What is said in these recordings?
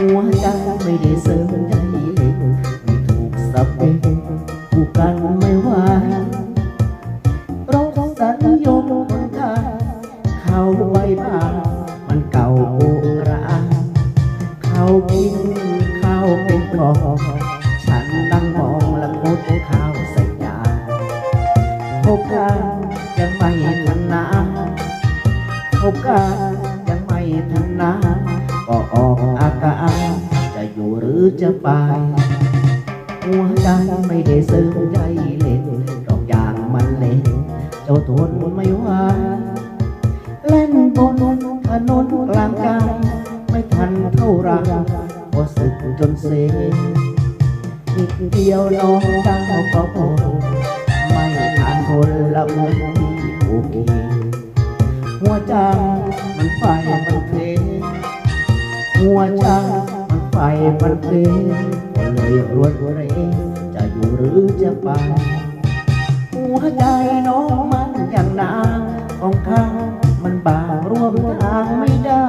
หัวใจไม่ได้เสริมใจเล็กไม่ถูกสับเป็นผู้กันไม่ไหวเราสัญญมคนไทยเข้าไว้บ้านมันเก่าโบราเขากินข้าวเป็นพอฉันนั่งมองละคดข้าวใส่จาพบกันยังไม่ทันนานพบกันยังไม่ทันนา จะไป หัวใจไม่ได้ซึ้งใจเล่นดอกยางมันเล่นเจ้าทนไม่ไหวเล่นบนถนนกลางกายไม่ทันเท่าไรก็สึกจนเซอีกเดียวน้องเจ้าก็พอไม่ทานคนละมุนที่โอเคหัวใจมันไฟมันเพลหัวใจ ไฟมันเพลงก็เลยรวนเรจะอยู่หรือจะไป หัวใจน้องมันอย่างนางของข้ามันบางร่วมทางไม่ได้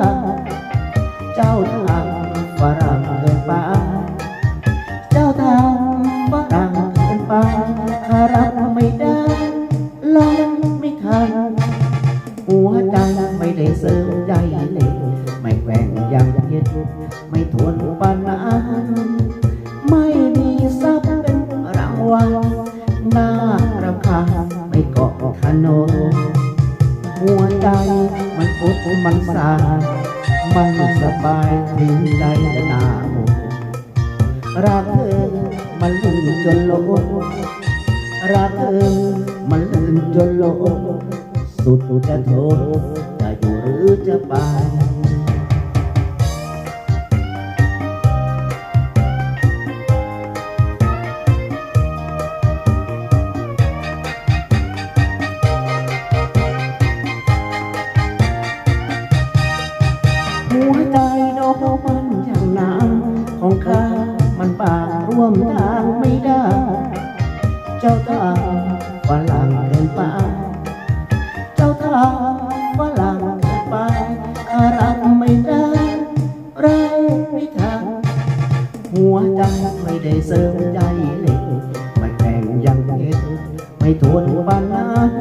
หัวใจไม่ได้เสริมใจเลยไม่แกว่งยังเย็นไม่ทนปานนั้นไม่มีทรัพย์เป็นรางวัลน่ารำคาญไม่เกาะถนนหัวใจมันอุดมันสาไม่สบายถึงใจจะนาโมรักเธอมันลืมจนโลกรักเธอมันลืมจนโลก สุดจะทนจะอยู่หรือจะไปหัวใจน้องมันอย่างหนางของข้ามันบาร่วมทางไม่ได้ เจ้าทางาฝรั่งไปรักไม่ได้ไรไม่ทางหัวใจไม่ได้เสริมใจเลยไม่แข่งยังเห็นไม่ทนปานนั้น